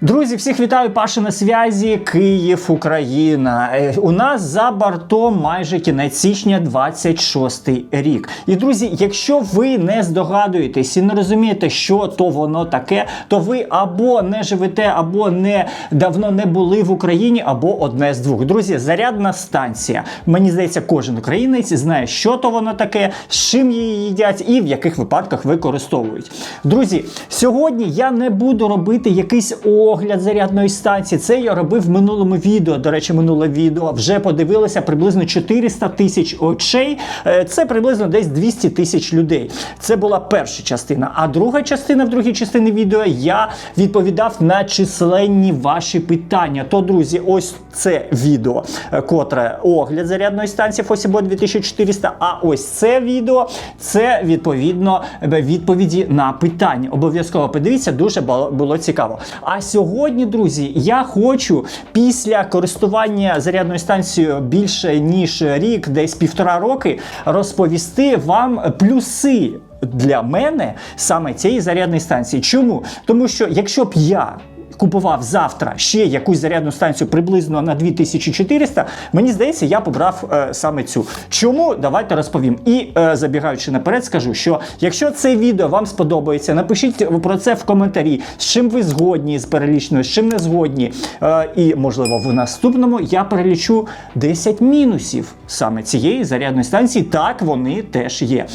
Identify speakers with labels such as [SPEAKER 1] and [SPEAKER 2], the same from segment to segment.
[SPEAKER 1] Друзі, всіх вітаю, Паша на зв'язі. Київ, Україна. Е, У нас за бортом майже кінець січня 26 рік. І друзі, якщо ви не здогадуєтесь і не розумієте, що то воно таке, то ви або не живете, або не давно не були в Україні, або одне з двох. Друзі, зарядна станція. Мені здається, кожен українець знає, що то воно таке, з чим її їдять і в яких випадках використовують. Друзі, сьогодні я не буду робити якийсь огляд зарядної станції. Це я робив в минулому відео. До речі, минуле відео вже подивилося приблизно 400 тисяч очей. Е, Це приблизно десь 200 тисяч людей. Це була перша частина. А друга частина, в другій частині відео я відповідав на численні ваші питання. То, друзі, ось це відео, е, котре огляд зарядної станції Fosibot 2400. А ось це відео це відповідно е, відповіді на питання. Обов'язково подивіться, дуже було цікаво. А сьогодні, друзі, я хочу після користування зарядною станцією більше ніж рік, десь півтора роки, розповісти вам плюси. Для мене саме цієї зарядної станції. Чому? Тому що якщо б я купував завтра ще якусь зарядну станцію приблизно на 2400, мені здається, я побрав е, саме цю. Чому? Давайте розповім. І е, забігаючи наперед, скажу, що якщо це відео вам сподобається, напишіть про це в коментарі, з чим ви згодні з перелічною, з чим не згодні. Е, і, можливо, в наступному я перелічу 10 мінусів саме цієї зарядної станції. Так, вони теж є.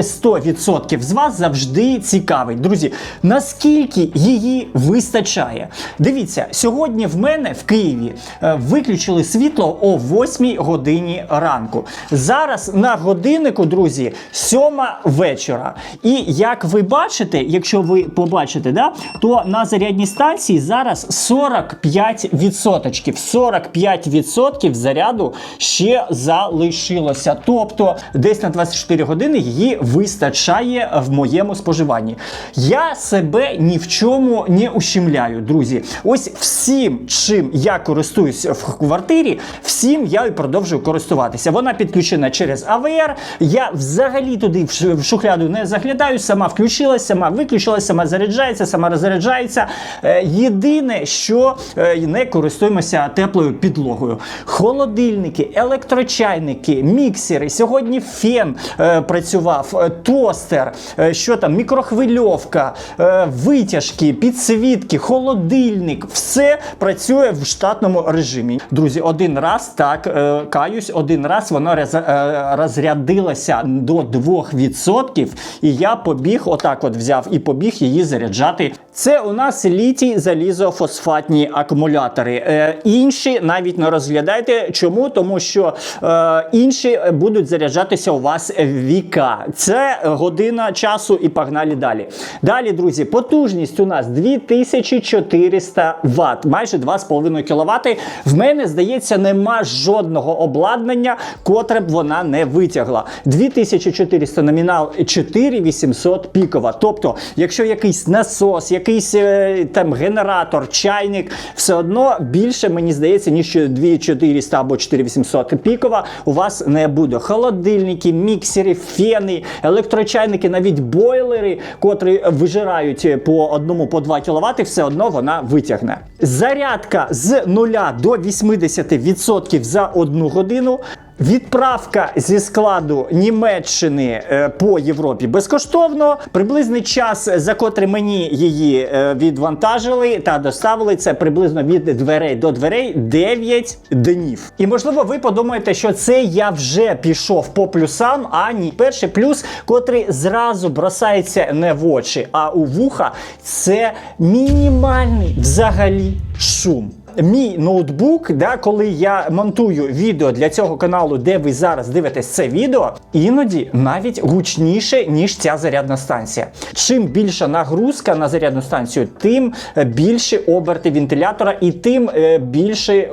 [SPEAKER 1] 100% з вас завжди цікавить. Друзі, наскільки її вистачає? Дивіться, сьогодні в мене в Києві е, виключили світло о 8 годині ранку. Зараз на годиннику, друзі, 7 вечора. І як ви бачите, якщо ви побачите, да, то на зарядній станції зараз 45%. 45% заряду ще залишилося. Тобто десь на 24 години її вистачає в моєму споживанні. Я себе ні в чому не ущемляю, друзі. Ось всім, чим я користуюсь в квартирі, всім я і продовжую користуватися. Вона підключена через АВР. Я взагалі туди в шухляду не заглядаю, сама включилась, сама виключилась, сама заряджається, сама розряджається. Е, Єдине, що е, не користуємося теплою підлогою. Холодильники, електрочайники, міксери. Сьогодні фен е, працював, е, тостер, е, що там, мікрохвильовка, е, витяжки, підсвітки, холодильник. Все працює в штатному режимі. Друзі, один раз так каюсь, один раз воно роз, е, розрядилося до 2%, і я побіг, отак от взяв і побіг її заряджати. Це у нас літій залізофосфатні акумулятори. Е, інші навіть не розглядайте. Чому? Тому що е, інші будуть заряджатися у вас віка. Це година часу і погнали далі. Далі, друзі, потужність у нас 2400 Вт, майже 2,5 кВт. В мене, здається, нема жодного обладнання, котре б вона не витягла. 2400 номінал, 4800 пікова. Тобто, якщо якийсь насос, якийсь е, там генератор, чайник, все одно більше, мені здається, ніж 2400 або 4800 пікова у вас не буде. Холодильники, міксери, фени, електрочайники, навіть бойлери, котрі вижирають по одному по 2 кВт, все одно вона витягне. Зарядка з 0 до 80% за одну годину. Відправка зі складу Німеччини е, по Європі безкоштовно. Приблизний час, за котрий мені її е, відвантажили та доставили, це приблизно від дверей до дверей 9 днів. І можливо, ви подумаєте, що це я вже пішов по плюсам. А ні, перший плюс, котрий зразу бросається не в очі, а у вуха, це мінімальний взагалі шум. Мій ноутбук, да, коли я монтую відео для цього каналу, де ви зараз дивитесь це відео, іноді навіть гучніше, ніж ця зарядна станція. Чим більша нагрузка на зарядну станцію, тим е, більші оберти вентилятора і тим е, більший е,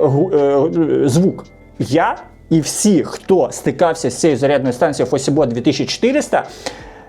[SPEAKER 1] звук. Я і всі, хто стикався з цією зарядною станцією Fosibot 2400,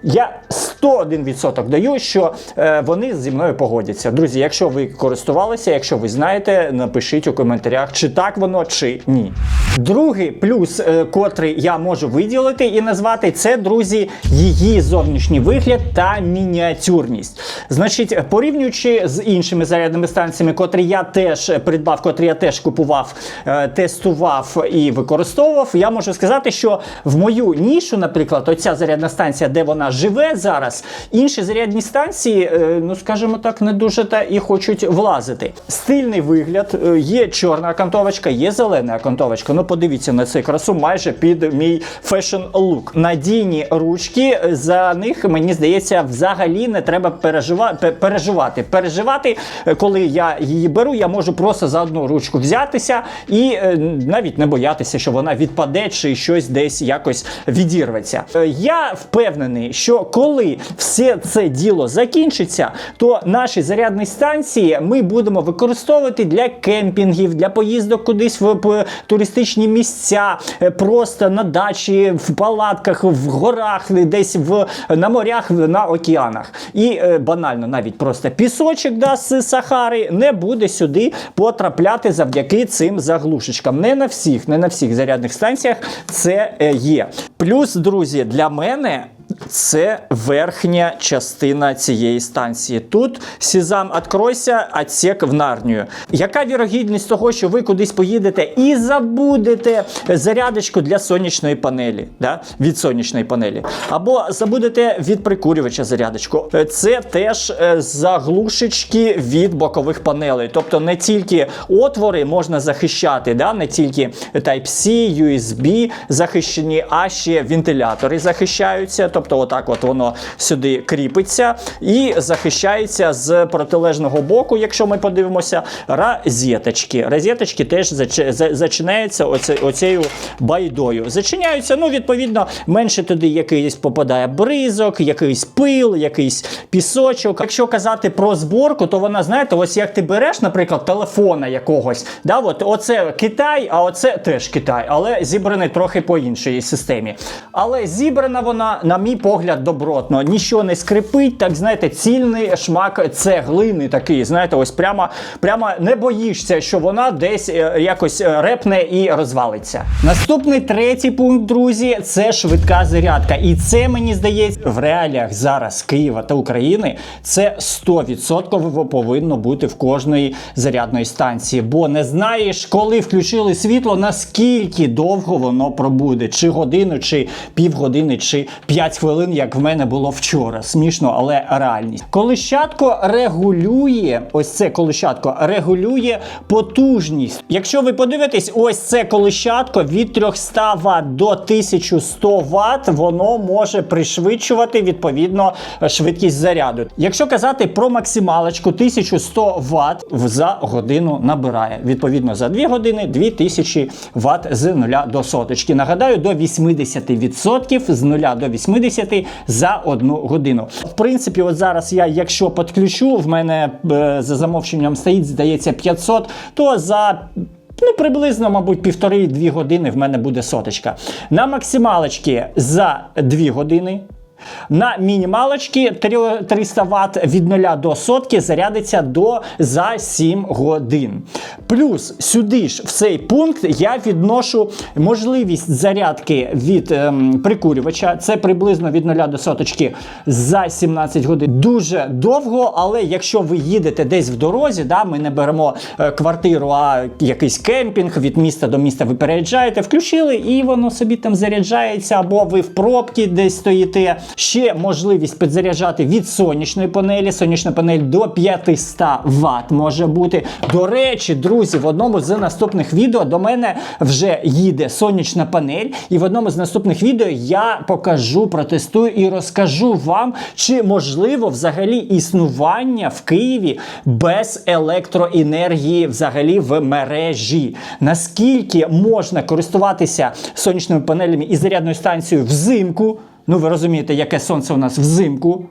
[SPEAKER 1] я 101% даю, що е, вони зі мною погодяться. Друзі, якщо ви користувалися, якщо ви знаєте, напишіть у коментарях, чи так воно, чи ні. Другий плюс, е, котрий я можу виділити і назвати, це, друзі, її зовнішній вигляд та мініатюрність. Значить, порівнюючи з іншими зарядними станціями, котрі я теж придбав, котрі я теж купував, е, тестував і використовував, я можу сказати, що в мою нішу, наприклад, оця зарядна станція, де вона живе зараз, інші зарядні станції, е, ну скажімо так, не дуже та і хочуть влазити. Стильний вигляд, е, є чорна окантовочка, є зелена окантовочка. Ну подивіться на цю красу майже під мій фешн лук. Надійні ручки, е, за них мені здається, взагалі не треба переживати. переживати. Переживати, коли я її беру, я можу просто за одну ручку взятися і навіть не боятися, що вона відпаде чи щось десь якось відірветься. Я впевнений, що коли все це діло закінчиться, то наші зарядні станції ми будемо використовувати для кемпінгів, для поїздок кудись в туристичні місця, е, просто на дачі, в палатках, в горах, десь в на морях, на океанах. І е, банально навіть просто пісочок да, з Сахари не буде сюди потрапляти завдяки цим заглушечкам. Не на всіх, не на всіх зарядних станціях це е, є. Плюс, друзі, для мене. Це верхня частина цієї станції. Тут Сізам откройся, отсек в Нарнію. Яка вірогідність того, що ви кудись поїдете і забудете зарядочку для сонячної панелі, да? від сонячної панелі, або забудете від прикурювача зарядочку. Е, Це теж е, заглушечки від бокових панелей. Тобто не тільки отвори можна захищати, да? не тільки Type-C, USB захищені, а ще вентилятори захищаються. Тобто, отак от воно сюди кріпиться і захищається з протилежного боку, якщо ми подивимося, розеточки. Розеточки теж зач- за- зачиняються оцею байдою. Зачиняються, ну, відповідно, менше туди якийсь попадає бризок, якийсь пил, якийсь пісочок. Якщо казати про зборку, то вона, знаєте, ось як ти береш, наприклад, телефона якогось, да, от, оце Китай, а оце теж Китай, але зібраний трохи по іншій системі. Але зібрана вона, на мій погляд, добротно. Нічого не скрипить, так знаєте, цільний шмак цеглини такий. Знаєте, ось прямо, прямо не боїшся, що вона десь е, якось е, репне і розвалиться. Наступний третій пункт, друзі, це швидка зарядка. І це мені здається в реаліях зараз Києва та України. Це 100% повинно бути в кожної зарядної станції. Бо не знаєш, коли включили світло, наскільки довго воно пробуде, чи годину, чи півгодини, чи 5 хвилин, як в мене було вчора. Смішно, але реальність. Колищатко регулює, ось це колищатко регулює потужність. Якщо ви подивитесь, ось це колищатко від 300 Вт до 1100 Вт, воно може пришвидшувати відповідно швидкість заряду. Якщо казати про максималочку 1100 Вт за годину набирає. Відповідно, за 2 години 2000 Вт з 0 до соточки. Нагадаю, до 80% з 0 до 80 за одну годину. В принципі, от зараз я, якщо підключу, в мене е, за замовченням стоїть, здається, 500, то за Ну, приблизно, мабуть, півтори-дві години в мене буде соточка. На максималочки за 2 години. На мінімалочці 300 Вт від 0 до сотки зарядиться до за 7 годин. Плюс сюди ж в цей пункт я відношу можливість зарядки від ем, прикурювача. Це приблизно від 0 до соточки за 17 годин. Дуже довго, але якщо ви їдете десь в дорозі, да, ми не беремо е, квартиру, а якийсь кемпінг від міста до міста ви переїжджаєте, включили і воно собі там заряджається, або ви в пробці десь стоїте. Ще можливість підзаряджати від сонячної панелі. Сонячна панель до 500 Вт може бути. До речі, друзі, в одному з наступних відео до мене вже їде сонячна панель, і в одному з наступних відео я покажу, протестую і розкажу вам, чи можливо взагалі існування в Києві без електроенергії взагалі в мережі. Наскільки можна користуватися сонячними панелями і зарядною станцією взимку? Ну, ви розумієте, яке сонце у нас взимку.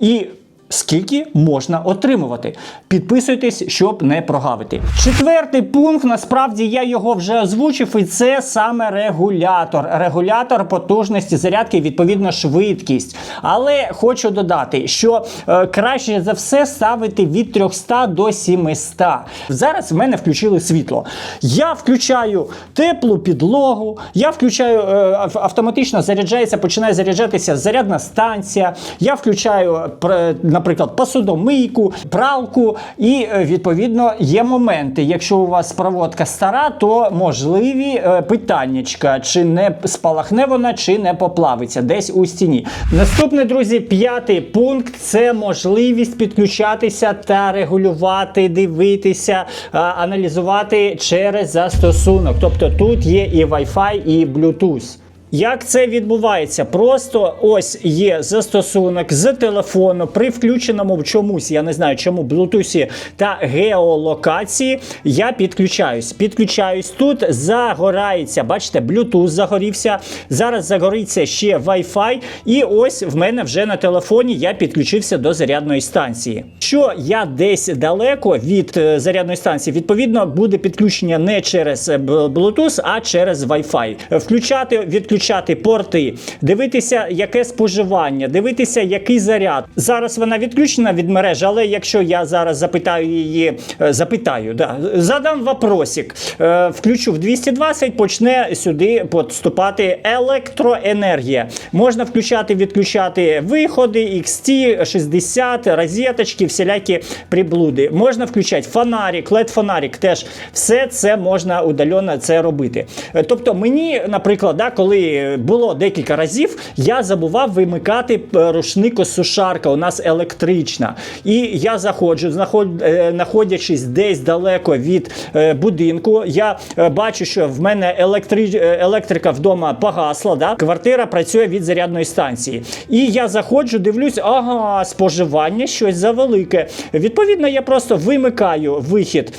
[SPEAKER 1] І скільки можна отримувати. Підписуйтесь, щоб не прогавити. Четвертий пункт, насправді я його вже озвучив, і це саме регулятор. Регулятор потужності зарядки, відповідно, швидкість. Але хочу додати, що е, краще за все ставити від 300 до 700. Зараз в мене включили світло. Я включаю теплу підлогу, я включаю е, автоматично заряджається, починає заряджатися зарядна станція. Я включаю, пр- наприклад, посудомийку, пралку, і е, відповідно є моменти. Якщо у вас проводка стара, то можливі е, питаннячка, чи не спалахне вона, чи не поплавиться десь у стіні. Наступний, друзі, п'ятий пункт це можливість підключатися та регулювати, дивитися, аналізувати через застосунок. Тобто тут є і Wi-Fi, і Bluetooth. Як це відбувається? Просто ось є застосунок з телефону при включеному в чомусь, я не знаю чому, Bluetooth та геолокації. Я підключаюсь. Підключаюсь тут, загорається. Бачите, Bluetooth загорівся. Зараз загориться ще Wi-Fi. І ось в мене вже на телефоні я підключився до зарядної станції. Що я десь далеко від е, зарядної станції, відповідно, буде підключення не через е, Bluetooth, а через Wi-Fi. Включати, відключати порти, дивитися, яке споживання, дивитися, який заряд. Зараз вона відключена від мережі, але якщо я зараз запитаю її, е, запитаю, да, задам вопросик, е, включу в 220, почне сюди поступати електроенергія. Можна включати, відключати виходи, XT, 60, розеточки, всілякі приблуди. Можна включати фонарик, led фонарик теж все це можна удалено це робити. Е, Тобто, мені, наприклад, да, коли було декілька разів, я забував вимикати е, рушникосушарка. У нас електрична. І я заходжу, е, знаходячись десь далеко від е, будинку, я бачу, що в мене електри, електрика вдома погасла. Да? Квартира працює від зарядної станції. І я заходжу, дивлюсь, ага, споживання щось завелике. Відповідно, я просто вимикаю вихід,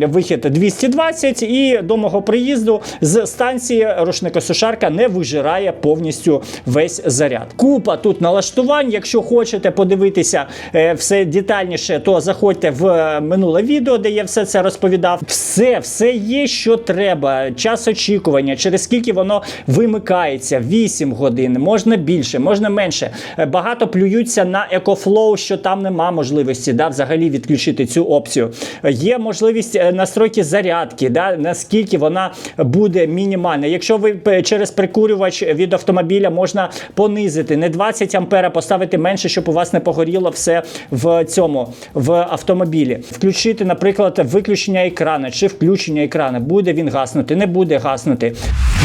[SPEAKER 1] вихід 220 і до мого приїзду з станції рушникосушарка не вижирає повністю весь заряд. Купа тут налаштувань. Якщо хочете подивитися е, все детальніше, то заходьте в е, минуле відео, де я все це розповідав. Все, все є, що треба. Час очікування, через скільки воно вимикається. 8 годин, можна більше, можна менше. Е, Багато плюються на EcoFlow, що там нема можливості да, взагалі відключити цю опцію. Є можливість настройки зарядки, да, наскільки вона буде мінімальна. Якщо ви через прикурювач від автомобіля можна понизити, не 20 ампера, поставити менше, щоб у вас не погоріло все в цьому в автомобілі. Включити, наприклад, виключення екрана чи включення екрана. Буде він гаснути, не буде гаснути.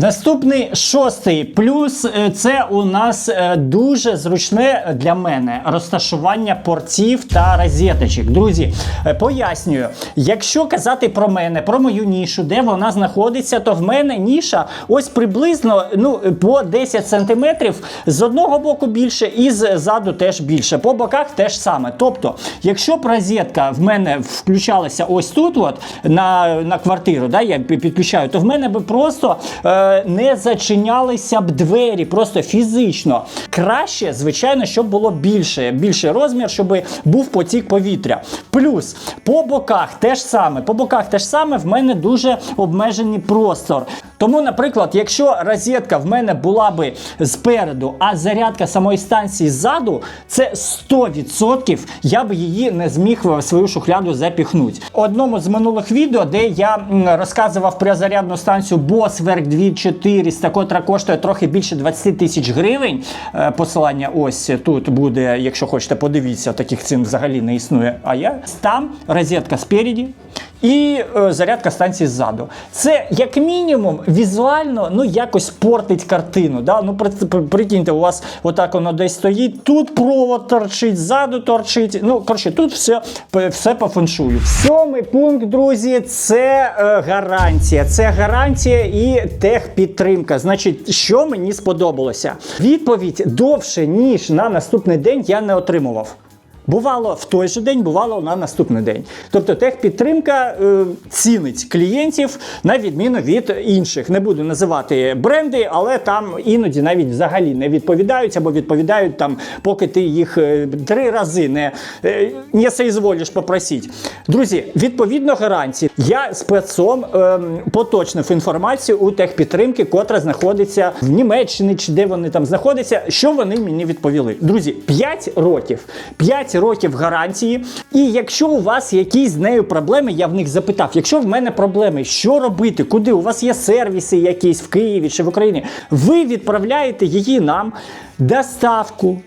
[SPEAKER 1] Наступний шостий плюс е, це у нас е, дуже зручне для мене розташування портів та розеточок. Друзі, е, пояснюю, якщо казати про мене, про мою нішу, де вона знаходиться, то в мене ніша ось приблизно ну, по 10 сантиметрів з одного боку більше і ззаду теж більше. По боках теж саме. Тобто, якщо б розетка в мене включалася ось тут, от, на, на квартиру, да, я підключаю, то в мене би просто е, не зачинялися б двері, просто фізично. Краще, звичайно, щоб було більше, більший розмір, щоб був потік повітря. Плюс по боках теж саме, по боках теж саме в мене дуже обмежений простор. Тому, наприклад, якщо розетка в мене була би спереду, а зарядка самої станції ззаду, це 100% я б її не зміг в свою шухляду запіхнути. В одному з минулих відео, де я розказував про зарядну станцію Boswerk 2400, котра коштує трохи більше 20 тисяч гривень. е, Посилання ось тут буде, якщо хочете, подивіться, таких цін взагалі не існує. А я там розетка спереді. І е, зарядка станції ззаду. Це як мінімум візуально ну якось портить картину. Да? Ну при- при- прикиньте, у вас отак воно десь стоїть, тут провод торчить, ззаду торчить. Ну коротше, тут все, все по феншую. Сьомий пункт, друзі, це е, гарантія. Це гарантія і техпідтримка. Значить, що мені сподобалося? Відповідь довше ніж на наступний день я не отримував. Бувало в той же день, бувало на наступний день. Тобто техпідтримка е, цінить клієнтів на відміну від інших. Не буду називати бренди, але там іноді навіть взагалі не відповідають або відповідають там, поки ти їх е, три рази не, е, не соізволиш попросити. Друзі, відповідно гарантії. Я спецом е, поточнив інформацію у техпідтримки, котра знаходиться в Німеччині чи де вони там знаходяться. Що вони мені відповіли? Друзі, 5 років. 5 років гарантії. І якщо у вас якісь з нею проблеми, я в них запитав: якщо в мене проблеми, що робити? Куди? У вас є сервіси якісь в Києві чи в Україні? Ви відправляєте її нам доставку.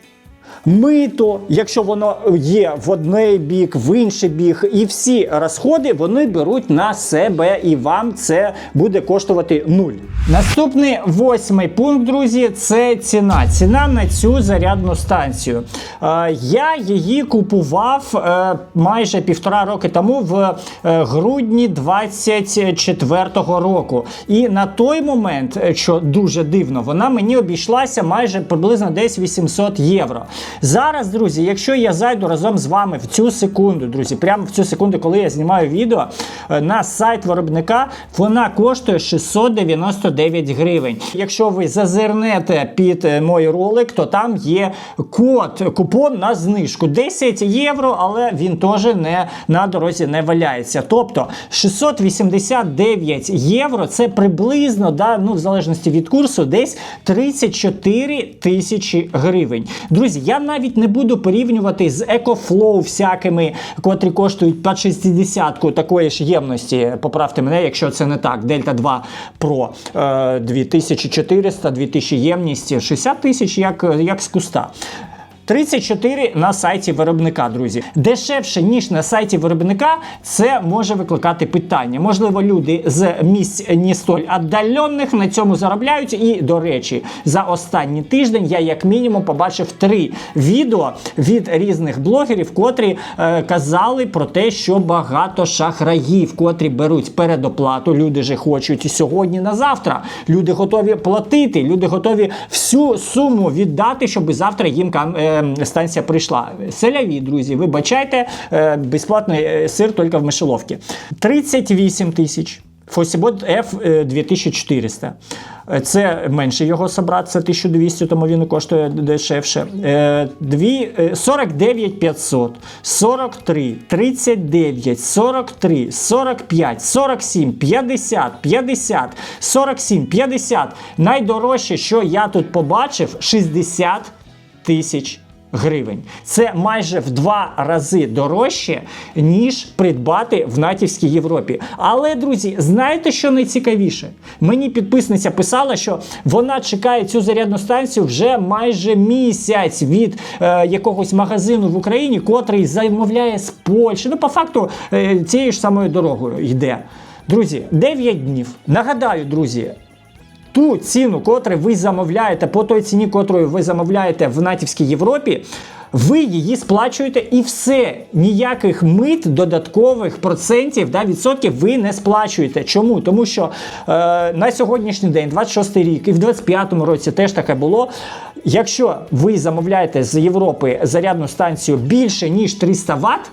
[SPEAKER 1] Мито, якщо воно є в одний бік, в інший бік, і всі розходи вони беруть на себе, і вам це буде коштувати нуль. Наступний восьмий пункт, друзі, це ціна. Ціна на цю зарядну станцію. Е, я її купував е, майже півтора роки тому, в е, грудні 24-го року. І на той момент, е, що дуже дивно, вона мені обійшлася майже приблизно десь 800 євро. Зараз, друзі, якщо я зайду разом з вами в цю секунду, друзі, прямо в цю секунду, коли я знімаю відео е, на сайт виробника, вона коштує 699 гривень. Якщо ви зазирнете під е, мой ролик, то там є код, купон на знижку 10 євро, але він теж не на дорозі не валяється. Тобто 689 євро це приблизно, да, ну в залежності від курсу, десь 34 тисячі гривень. Друзі, я навіть не буду порівнювати з EcoFlow всякими, котрі коштують по 60 такої ж ємності. Поправте мене, якщо це не так. Delta 2 Pro е, 2400, 2000 ємність, 60 тисяч як, як з куста. 34 на сайті виробника, друзі. Дешевше, ніж на сайті виробника, це може викликати питання. Можливо, люди з місць не столь віддалених на цьому заробляють. І, до речі, за останній тиждень я, як мінімум, побачив три відео від різних блогерів, котрі е, казали про те, що багато шахраїв, котрі беруть передоплату. Люди же хочуть сьогодні на завтра. Люди готові платити, люди готові всю суму віддати, щоб завтра їм е, станція прийшла. Селяві, друзі, вибачайте, е, безплатний е, сир тільки в мишеловці. 38 тисяч. Фосібот F е, 2400. Е, Це менше його собрат, це 1200, тому він коштує дешевше. Е, е, 49 500, 43, 39, 43, 45, 47, 50, 50, 47, 50. Найдорожче, що я тут побачив, 60 тисяч гривень. Це майже в два рази дорожче, ніж придбати в натівській Європі. Але, друзі, знаєте, що найцікавіше? Мені підписниця писала, що вона чекає цю зарядну станцію вже майже місяць від е, якогось магазину в Україні, котрий замовляє з Польщі. Ну, по факту, е, цією ж самою дорогою йде. Друзі, 9 днів. Нагадаю, друзі, ту ціну, котру ви замовляєте, по той ціні, котрою ви замовляєте в натівській Європі, ви її сплачуєте і все. Ніяких мит, додаткових процентів, да, відсотків ви не сплачуєте. Чому? Тому що е, на сьогоднішній день, 26 рік, і в 25-му році теж таке було. Якщо ви замовляєте з Європи зарядну станцію більше ніж 300 Вт,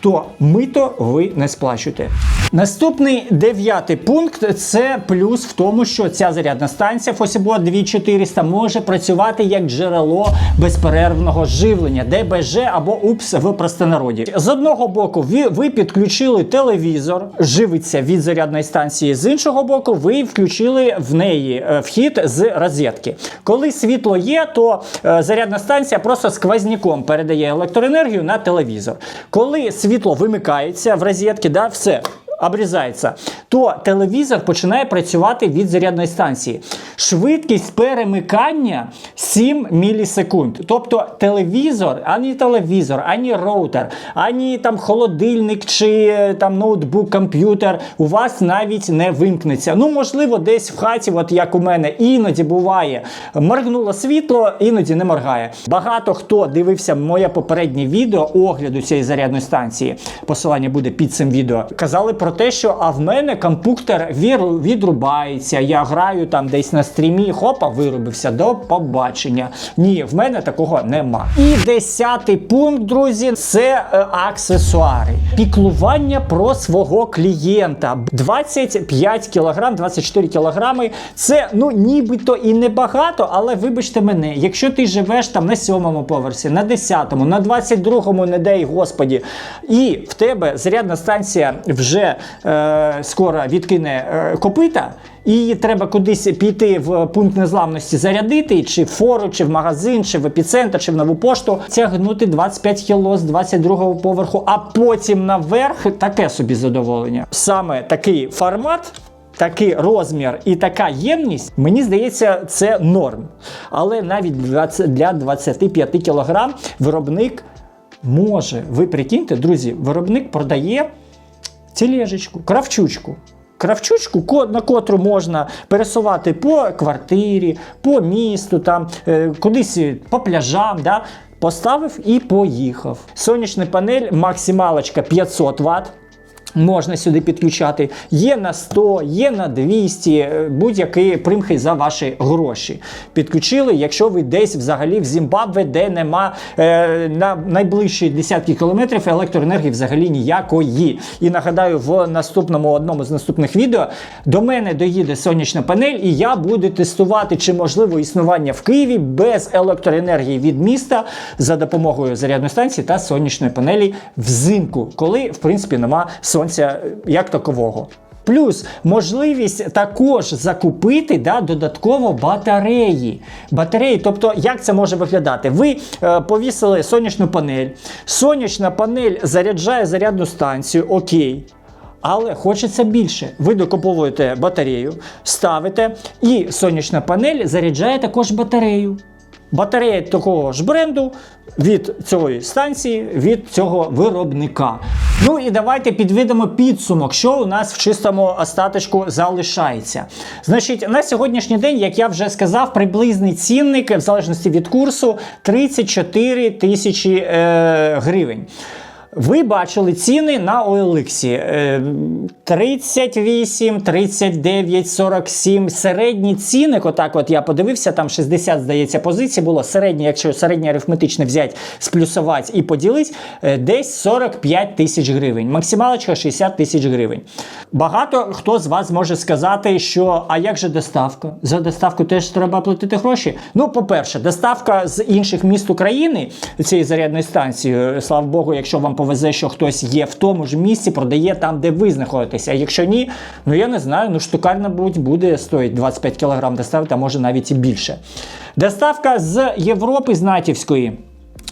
[SPEAKER 1] то мито ви не сплачуєте. Наступний дев'ятий пункт це плюс в тому, що ця зарядна станція Fosibot 2400 може працювати як джерело безперервного живлення, ДБЖ або УПС в простонароді. З одного боку, ви, ви підключили телевізор, живиться від зарядної станції. З іншого боку, ви включили в неї е, вхід з розетки. Коли світло є, то е, зарядна станція просто сквозняком передає електроенергію на телевізор. Коли світло вимикається в розетки, да, все. Обрізається, то телевізор починає працювати від зарядної станції. Швидкість перемикання 7 мілісекунд. Тобто телевізор, ані телевізор, ані роутер, ані там холодильник чи е, там ноутбук, комп'ютер у вас навіть не вимкнеться. Ну, можливо, десь в хаті, от як у мене, іноді буває, моргнуло світло, іноді не моргає. Багато хто дивився моє попереднє відео огляду цієї зарядної станції. Посилання буде під цим відео. Казали про те, що а в мене компуктор віру- відрубається. Я граю там десь на стрімі, хопа, вирубився. До побачення. Ні, в мене такого нема. І десятий пункт, друзі, це е, аксесуари. Піклування про свого клієнта. 25 кг, 24 кг. Це ну нібито і небагато, але вибачте мене, якщо ти живеш там на сьомому поверсі, на 10-му, на 22-му, не дай господі, і в тебе зарядна станція вже е, скоро відкине е, копита. І треба кудись піти в пункт незламності зарядити, чи в фору, чи в магазин, чи в епіцентр, чи в нову пошту, тягнути 25 кіло з 22-го поверху, а потім наверх таке собі задоволення. Саме такий формат. Такий розмір і така ємність, мені здається, це норм. Але навіть для ц- для 25 кг виробник може. Ви прикиньте, друзі, виробник продає тележечку, кравчучку. Кравчучку, на котру можна пересувати по квартирі, по місту, там, е, кудись по пляжам. Да? Поставив і поїхав. Сонячна панель, максималочка 500 Вт. Можна сюди підключати. Є на 100, є на 200, е, будь-які примхи за ваші гроші. Підключили, якщо ви десь взагалі в Зімбабве, де нема е, на найближчі десятки кілометрів електроенергії взагалі ніякої. І нагадаю, в наступному одному з наступних відео до мене доїде сонячна панель, і я буду тестувати, чи можливо існування в Києві без електроенергії від міста за допомогою зарядної станції та сонячної панелі взимку, коли в принципі нема сонця е, як такового. Плюс можливість також закупити да, додатково батареї. Батареї, тобто, як це може виглядати? Ви е, повісили сонячну панель, сонячна панель заряджає зарядну станцію, окей. Але хочеться більше. Ви докуповуєте батарею, ставите, і сонячна панель заряджає також батарею. Батарея такого ж бренду від цієї станції, від цього виробника. Ну і давайте підведемо підсумок, що у нас в чистому остаточку залишається. Значить, на сьогоднішній день, як я вже сказав, приблизний цінник, в залежності від курсу, 34 тисячі е, гривень. Ви бачили ціни на OLX. Е, 38, 39, 47. Середні ціни, отак от я подивився, там 60, здається, позицій було. Середні, якщо середнє арифметичне взяти, сплюсувати і поділити, е, десь 45 тисяч гривень. Максималочка 60 тисяч гривень. Багато хто з вас може сказати, що а як же доставка? За доставку теж треба платити гроші. Ну, по-перше, доставка з інших міст України цієї зарядної станції, е, слава Богу, якщо вам повезе, що хтось є в тому ж місці, продає там, де ви знаходитеся. А якщо ні, ну я не знаю, ну штукар, мабуть, буде стоїть 25 кг доставити, а може навіть і більше. Доставка з Європи, з Натівської.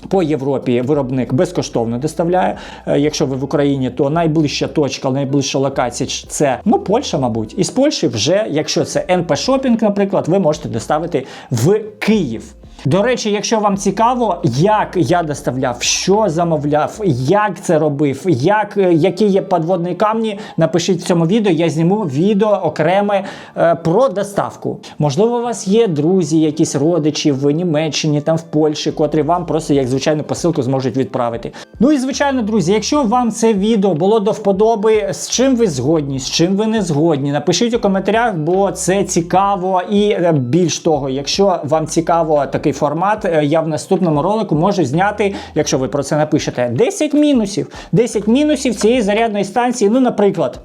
[SPEAKER 1] По Європі виробник безкоштовно доставляє. Е, Якщо ви в Україні, то найближча точка, найближча локація це ну Польща, мабуть. І з Польщі вже, якщо це НП Шопінг, наприклад, ви можете доставити в Київ. До речі, якщо вам цікаво, як я доставляв, що замовляв, як це робив, як, е, які є подводні камні, напишіть в цьому відео. Я зніму відео окреме е, про доставку. Можливо, у вас є друзі, якісь родичі в Німеччині, там в Польщі, котрі вам просто як звичайну посилку зможуть відправити. Ну і звичайно, друзі, якщо вам це відео було до вподоби, з чим ви згодні, з чим ви не згодні, напишіть у коментарях, бо це цікаво. І е, більш того, якщо вам цікаво такий формат, е, я в наступному ролику можу зняти, якщо ви про це напишете, 10 мінусів. 10 мінусів цієї зарядної станції. Ну, наприклад.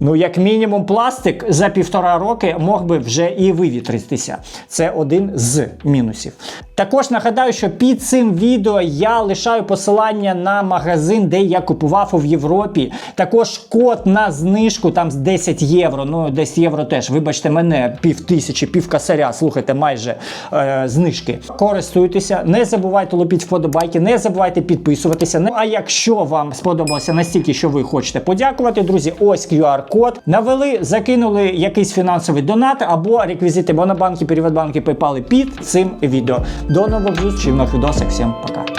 [SPEAKER 1] Ну, як мінімум, пластик за півтора роки мог би вже і вивітритися. Це один з мінусів. Також нагадаю, що під цим відео я лишаю посилання на магазин, де я купував в Європі. Також код на знижку, там з 10 євро. Ну, десь євро теж. Вибачте мене, пів тисячі, пів косаря. Слухайте, майже е, знижки. Користуйтеся, не забувайте лупіть вподобайки, не забувайте підписуватися. Ну а якщо вам сподобалося настільки, що ви хочете подякувати, друзі, ось QR-код. Навели, закинули якийсь фінансовий донат або реквізити Монобанки, Приватбанки, PayPal під цим відео. До нових зустрічей в нових відосах. Всім пока.